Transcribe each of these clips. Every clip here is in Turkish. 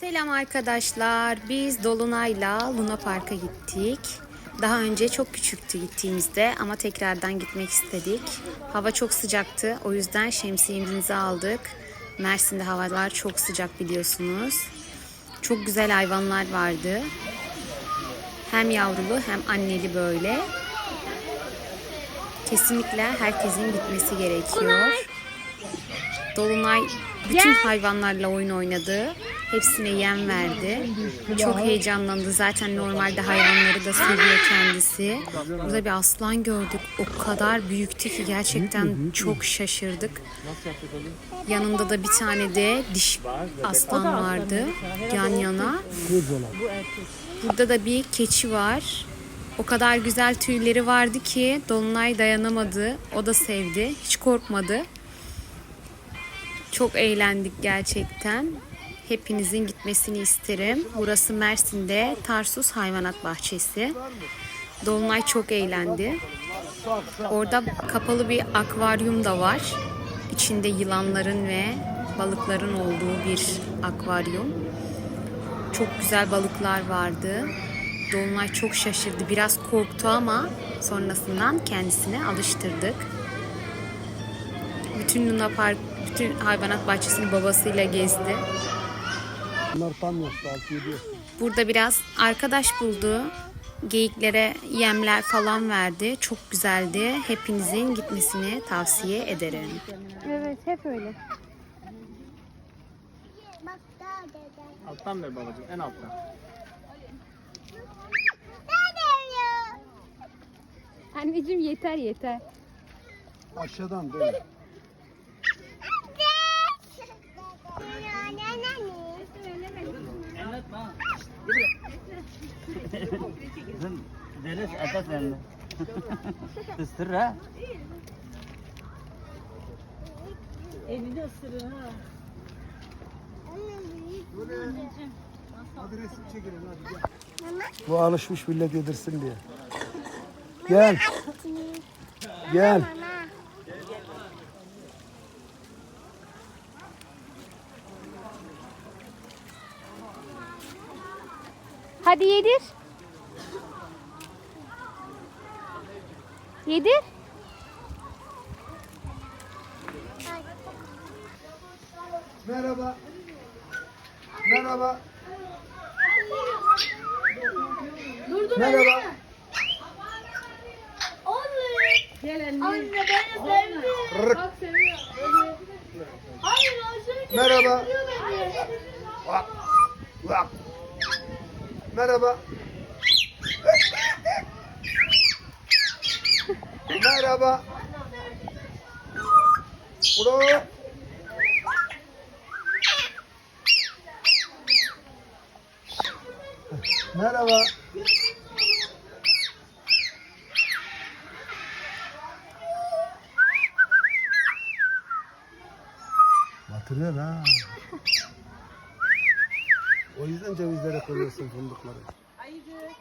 Selam arkadaşlar. Biz Dolunay'la Luna Park'a gittik. Daha önce çok küçüktü gittiğimizde ama tekrardan gitmek istedik. Hava çok sıcaktı. O yüzden şemsiyemizi aldık. Mersin'de havalar çok sıcak biliyorsunuz. Çok güzel hayvanlar vardı. Hem yavrulu hem anneli böyle. Kesinlikle herkesin gitmesi gerekiyor. Dolunay bütün hayvanlarla oyun oynadı. Hepsine yem verdi. Çok heyecanlandı. Zaten normalde hayvanları da seviyor kendisi. Burada bir aslan gördük. O kadar büyüktü ki gerçekten çok şaşırdık. Yanında da bir tane de diş aslan vardı yan yana. Burada da bir keçi var. O kadar güzel tüyleri vardı ki Dolunay dayanamadı. O da sevdi. Hiç korkmadı. Çok eğlendik gerçekten. Hepinizin gitmesini isterim. Burası Mersin'de Tarsus Hayvanat Bahçesi. Dolunay çok eğlendi. Orada kapalı bir akvaryum da var. İçinde yılanların ve balıkların olduğu bir akvaryum. Çok güzel balıklar vardı. Dolunay çok şaşırdı. Biraz korktu ama sonrasından kendisine alıştırdık. Bütün Luna Park, bütün hayvanat bahçesini babasıyla gezdi. Bunlar tam yaşlı 6 7 Burada biraz arkadaş buldu. Geyiklere yemler falan verdi. Çok güzeldi. Hepinizin gitmesini tavsiye ederim. Evet, hep öyle. Alttan ver babacığım en alttan. Anneciğim yeter yeter. Aşağıdan böyle. Kızım deniz ete sende. Isır ha. Hadi resim çekelim hadi gel. Bu alışmış millet yedirsin diye. Gel. Gel. Hadi yedir. Yedir. Merhaba. Merhaba. Merhaba. Anne beni sevdi. Bak seviyor. Hayır Merhaba. seviyor beni. Vak. Vak. Merhaba. Merhaba. Bro. Merhaba. Batırıyor ha. O yüzden cevizlere koyuyorsun fındıkları. Ayıcık.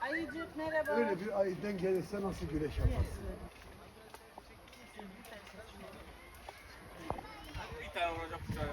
Ayıcık merhaba. Öyle bir aydan gelirse nasıl güreş yaparsın? Bir tane olacak bıçağı.